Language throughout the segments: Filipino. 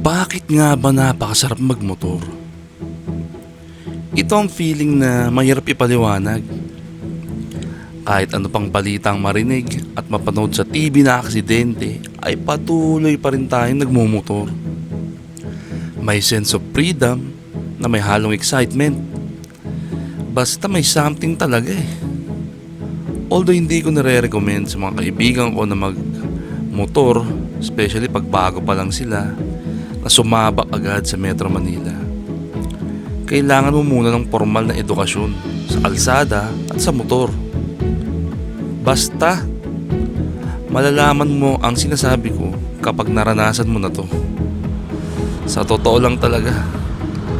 Bakit nga ba napakasarap magmotor? Ito ang feeling na mahirap ipaliwanag. Kahit ano pang balitang marinig at mapanood sa TV na aksidente ay patuloy pa rin tayong nagmumotor. May sense of freedom na may halong excitement. Basta may something talaga eh. Although hindi ko nare-recommend sa mga kaibigan ko na mag-motor, especially pag bago pa lang sila, na sumabak agad sa Metro Manila. Kailangan mo muna ng formal na edukasyon sa kalsada at sa motor. Basta, malalaman mo ang sinasabi ko kapag naranasan mo na to. Sa totoo lang talaga,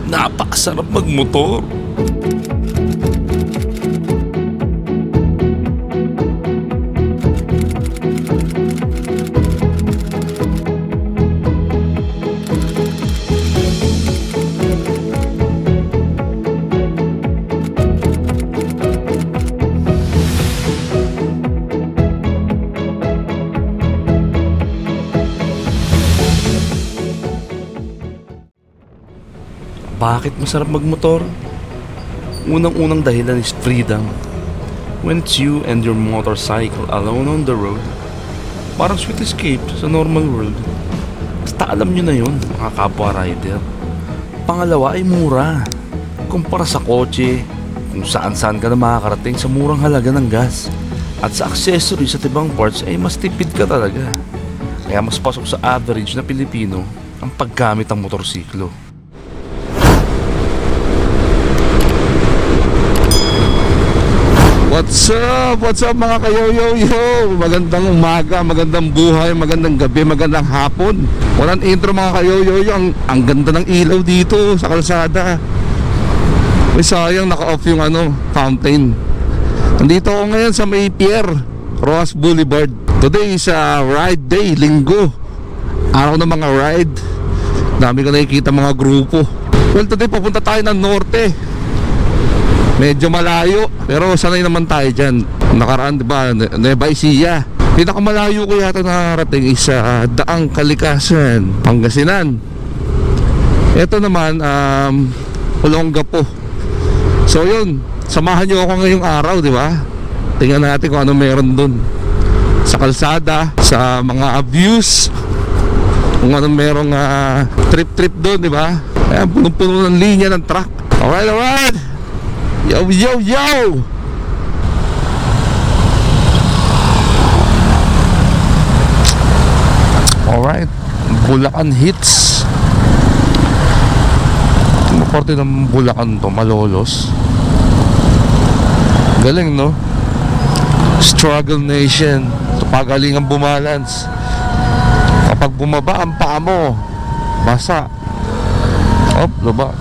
napakasarap magmotor. Bakit masarap magmotor? Unang-unang dahilan is freedom. When it's you and your motorcycle alone on the road, parang sweet escape sa normal world. Basta alam nyo na yun, mga kapwa rider. Pangalawa ay mura. Kumpara sa kotse, kung saan-saan ka na makakarating sa murang halaga ng gas. At sa accessories at ibang parts ay mas tipid ka talaga. Kaya mas pasok sa average na Pilipino ang paggamit ng motorsiklo. What's up? What's up mga kayo-yo-yo? Magandang umaga, magandang buhay, magandang gabi, magandang hapon. Walang intro mga kayo-yo-yo. Ang, ang ganda ng ilaw dito sa kalsada. May sayang naka-off yung ano, fountain. Nandito ako ngayon sa may pier, Roas Boulevard. Today is a ride day, linggo. Araw ng mga ride. Dami ko nakikita mga grupo. Well, today pupunta tayo ng norte. Medyo malayo, pero sanay naman tayo dyan. Nakaraan, di ba, Nueva Ecija. Pinakamalayo ko yata nakarating is sa Daang Kalikasan, Pangasinan. Ito naman, um, Olongapo. So yun, samahan nyo ako ngayong araw, di ba? Tingnan natin kung ano meron dun. Sa kalsada, sa mga views, kung ano merong ah, trip-trip doon, di ba? Ayan, punong-puno ng linya ng truck. Alright, alright! Yo, yo, yo! Alright, Bulacan hits. Maporte ng Bulacan to, Malolos. Galing, no? Struggle Nation. Ito pagalingan bumalance. Kapag bumaba ang paa mo, basa. Op, laba.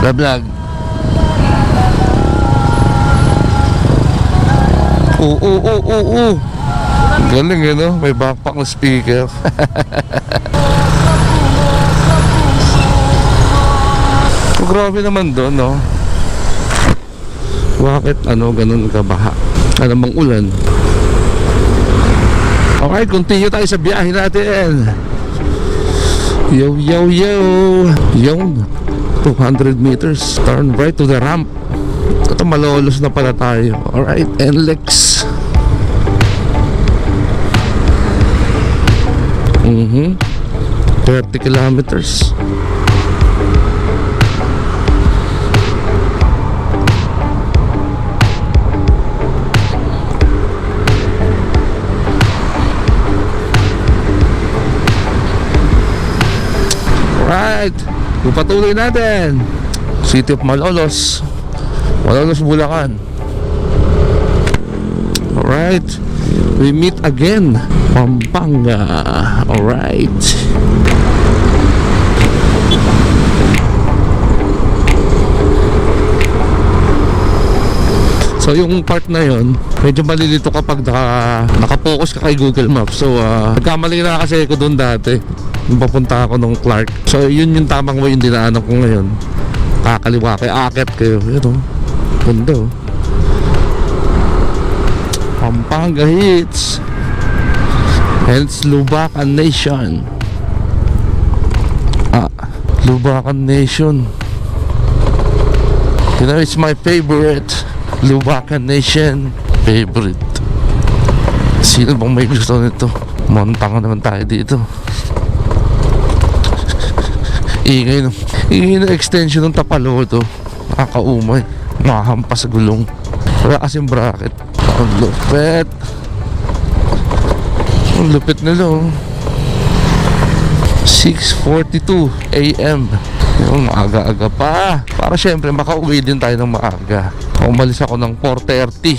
Vlog. Oo, oo, oo, oo. Galing eh, no? May backpack na speaker. oh, grabe naman doon, no? Bakit ano ganun kabaha? Ano bang ulan? Alright, continue tayo sa biyahe natin. Yo, yo, yo. Yung 200 meters. Turn right to the ramp. Ito malolos na pala tayo. Alright, NLEX. Mhm. 30 kilometers. Alright. Pupatuloy natin. City of Malolos. Malolos, Bulacan. Alright. We meet again. Pampanga. Alright. So yung part na yon medyo malilito kapag naka, nakapokus ka kay Google Maps. So uh, nagkamali na kasi ako doon dati. Nung papunta ako nung Clark. So yun yung tamang way yung dinaanan ko ngayon. Kakaliwa kay akit kayo. Yun o. Ganda o. Pampanga hits. Hence Lubacan Nation. Lubacan Nation. You know, it's my favorite. Lubacan Nation. Favorite. Sino bang may gusto nito? Montang naman tayo dito. Ingay ng, ingay ng extension ng tapalo to. Nakakaumay. Nakahampas sa gulong. Wala kasing bracket. Ang lupit. Ang lupit nila oh. 6.42 a.m. Yung aga-aga pa. Para syempre makauwi din tayo ng maaga. Umalis ako ng 4.30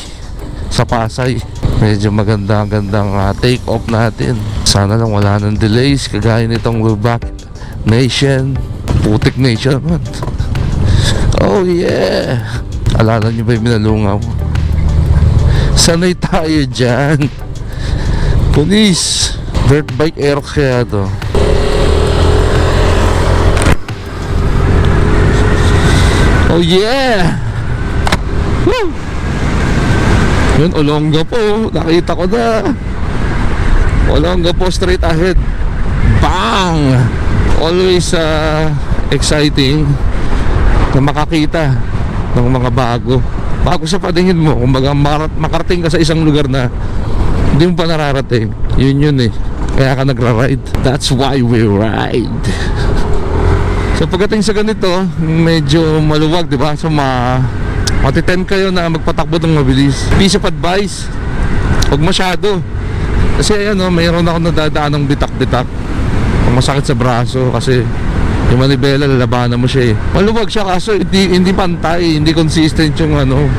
sa Pasay. Medyo maganda-gandang uh, take off natin. Sana lang wala nang delays kagaya nitong Lubak Nation. Putik Nation. Oh yeah. Alala niyo ba yung binalungaw? Sanay tayo dyan. Police. Dirt bike aerox kaya to. Oh yeah! Woo! Yun, Olonga po. Nakita ko na. Olonga po straight ahead. Bang! Always uh, exciting na makakita ng mga bago. Bago sa paningin mo, kumbaga makar- makarating ka sa isang lugar na hindi mo pa nararating. Yun yun eh. Kaya ka nagra-ride. That's why we ride. So pagdating sa ganito, medyo maluwag, di ba? So ma matiten kayo na magpatakbo ng mabilis. Piece of advice, huwag masyado. Kasi ayan o, mayroon ako nadadaan ng bitak-bitak. Masakit sa braso kasi yung manibela, lalabanan mo siya eh. Maluwag siya kaso hindi, hindi pantay, hindi consistent yung ano.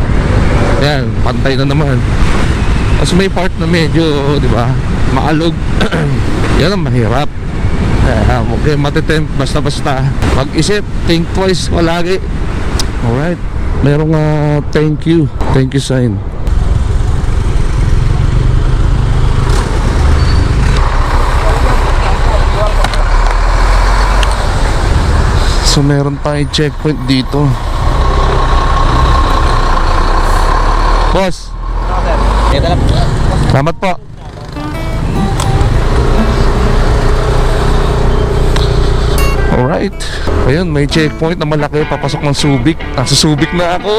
Ayan, pantay na naman. Tapos may part na medyo, di ba, maalog. Yan ang mahirap. Kaya huwag kayo basta-basta. Mag-isip, think twice palagi. Alright. Merong ah, thank you. Thank you sign. So meron tayong checkpoint dito. Boss, salamat po. Alright. Ayun, may checkpoint na malaki. Papasok ng Subic. Nasa Subic na ako.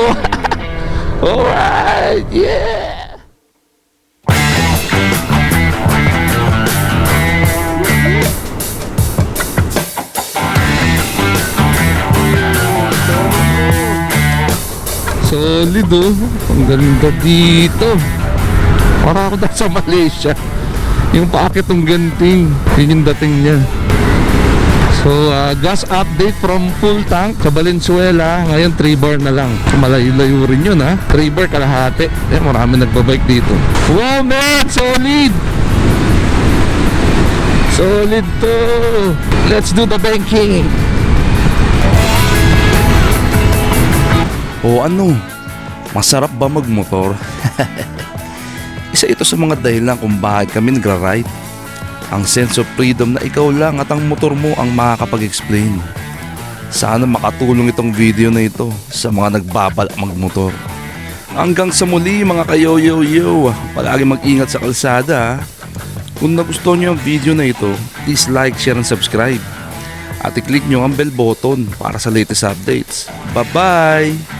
Alright. Yeah. Solid oh. Ang ganda dito. Para ako na sa Malaysia. Yung paakit ng ganting. Yun yung dating niya. So, uh, gas update from full tank sa Valenzuela. Ngayon, 3 bar na lang. Malayo-layo rin yun, ha? 3 bar kalahati. Eh, marami nagbabike dito. Wow, man! Solid! Solid to! Let's do the banking! O ano? Masarap ba magmotor? Isa ito sa mga dahilan kung bakit kami nagra-ride. Ang sense of freedom na ikaw lang at ang motor mo ang makakapag-explain. Sana makatulong itong video na ito sa mga nagbabalak magmotor. Hanggang sa muli mga kayo-yo-yo, palagi mag-ingat sa kalsada. Kung nagustuhan niyo ang video na ito, please like, share, and subscribe. At i-click nyo ang bell button para sa latest updates. Bye-bye!